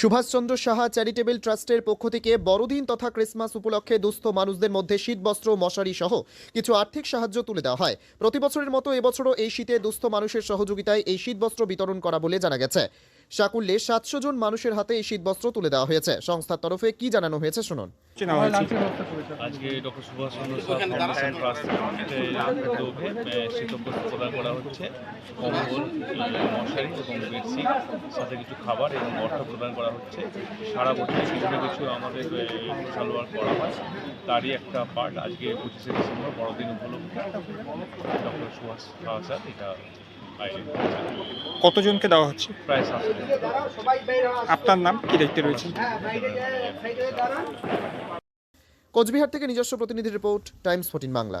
Subhash Chandra Saha charitable ট্রাস্টের পক্ষ থেকে বড়দিন তথা ক্রিসমাস উপলক্ষে দুস্থ মানুষদের মধ্যে শীতবস্ত্র, মশারি সহ কিছু আর্থিক সাহায্য তুলে দেওয়া হয়। প্রতি বছরের মতো এবছরও এই শীতে দুস্থ মানুষের সহযোগিতায় এই শীতবস্ত্র বিতরণ করা বলে জানা গেছে। সাকুল্যে সাতশো জন মানুষের হাতে এই শীতবস্ত্র তুলে দেওয়া হয়েছে। সংস্থার তরফে কি জানানো হয়েছে শুনুন। আজকে ডক্টর সুভাষচন্দ্র সাহা ফাউন্ডেশন ট্রাস্টের শীতবস্ত্র প্রদান করা হচ্ছে। কম্বল মশারি এবং বেডশিট সাথে কিছু খাবার এবং অর্থ প্রদান করা হচ্ছে। সারা বছর কিছু কিছু আমাদের সোশ্যাল ওয়ার্ক করা হয়। তারই একটা পার্ট আজকে পঁচিশে ডিসেম্বর বড়দিন উপলক্ষে। ডক্টর সুভাষ স্যার এটা কতজনকে দেওয়া হচ্ছে। আপনার নাম কি দেখতে রয়েছে কোচবিহার থেকে নিজস্ব প্রতিনিধি report times fourteen Bangla.